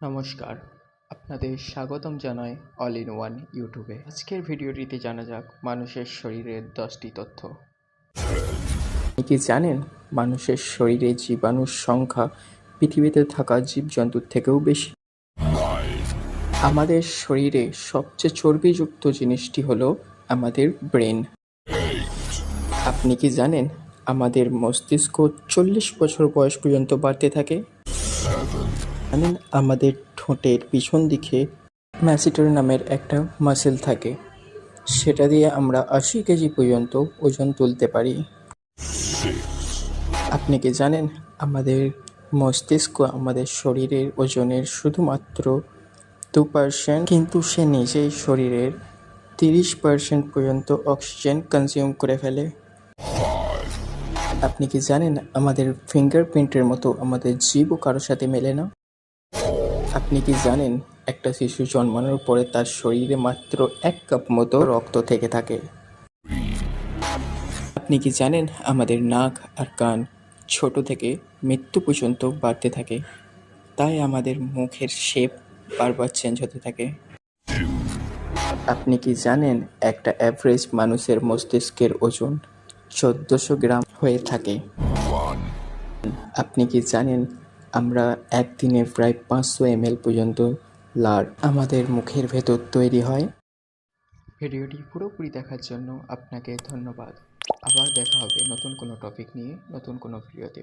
নমস্কার। আপনাদের স্বাগতম জানাই অল ইন ওয়ান ইউটিউবে। আজকের ভিডিওটিতে জানা যাক মানুষের শরীরের দশটি তথ্য। আপনি কি জানেন মানুষের শরীরে জীবাণুর সংখ্যা পৃথিবীতে থাকা জীবজন্তুর থেকেও বেশি? আমাদের শরীরে সবচেয়ে চর্বিযুক্ত জিনিসটি হলো আমাদের ব্রেন। আপনি কি জানেন আমাদের মস্তিষ্ক চল্লিশ বছর বয়স পর্যন্ত বাড়তে থাকে? জানেন, আমাদের ঠোঁটের পিছন দিকে ম্যাসিটোর নামের একটা মাসেল থাকে। সেটা দিয়ে আমরা আশি কেজি পর্যন্ত ওজন তুলতে পারি। আপনি কি জানেন, আমাদের মস্তিষ্ক আমাদের শরীরের ওজনের শুধুমাত্র দু পার্সেন্ট কিন্তু সে নিজেই শরীরের তিরিশ পার্সেন্ট পর্যন্ত অক্সিজেন কনজিউম করে ফেলে। আপনি কি জানেন, আমাদের ফিঙ্গারপ্রিন্টের মতো আমাদের জীবও কারোর সাথে মেলে না? আপনি কি জানেন, একটা শিশু জন্মানোর পরে তার শরীরে মাত্র এক কাপ মতো রক্ত থেকে থাকে? আপনি কি জানেন, আমাদের নাক আর কান ছোট থেকে মৃত্যু পর্যন্ত বাড়তে থাকে? তাই আমাদের মুখের শেপ বারবার চেঞ্জ হতে থাকে। আপনি কি জানেন, একটা অ্যাভারেজ মানুষের মস্তিষ্কের ওজন চোদ্দোশো গ্রাম হয়ে থাকে? আপনি কি জানেন আমরা একদিনে প্রায় পাঁচশো এমএল পর্যন্ত লার আমাদের মুখের ভেতর তৈরি হয়। ভিডিওটি পুরোপুরি দেখার জন্য আপনাকে ধন্যবাদ। আবার দেখা হবে নতুন কোনো টপিক নিয়ে নতুন কোনো ভিডিওতে।